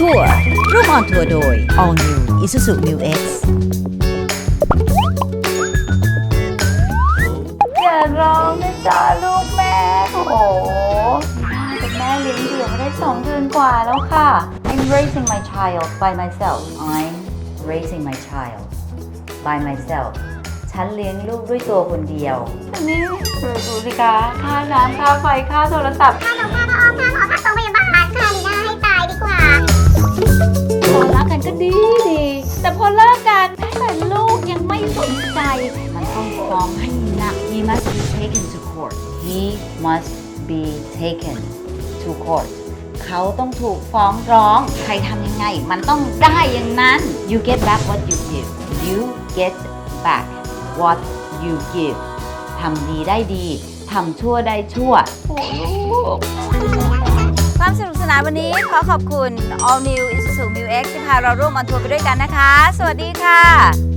ทัวร์ร่วมออนทัวร์โดย All New Isuzu Mu X อย่าร้องนะจ๊ะลูกแม่ โอ้โหเป็นแม่เลี้ยงเดี่ยวมาได้สองเดือนกว่าแล้วค่ะ I'm raising my child by myself I'm raising my child by myself ฉันเลี้ยงลูกด้วยตัวคนเดียว อันนี้ดูสิคะค่าน้ำค่าไฟค่าโทรศัพท์ ค่าดอกค่าพระออม ดีดี แต่พอเลิกกันแต่ลูกยังไม่สนใจ มันต้องฟ้องให้หนัก He must be taken to court He must be taken to court เขาต้องถูกฟ้องร้อง ใครทำยังไง มันต้องได้อย่างนั้น You get back what you give You get back what you give ทำดีได้ดี ทำชั่วได้ชั่วลูกความสนุกสนานวันนี้ขอขอบคุณ All New เราร่วมออนทัวร์ไปด้วยกันนะคะ สวัสดีค่ะ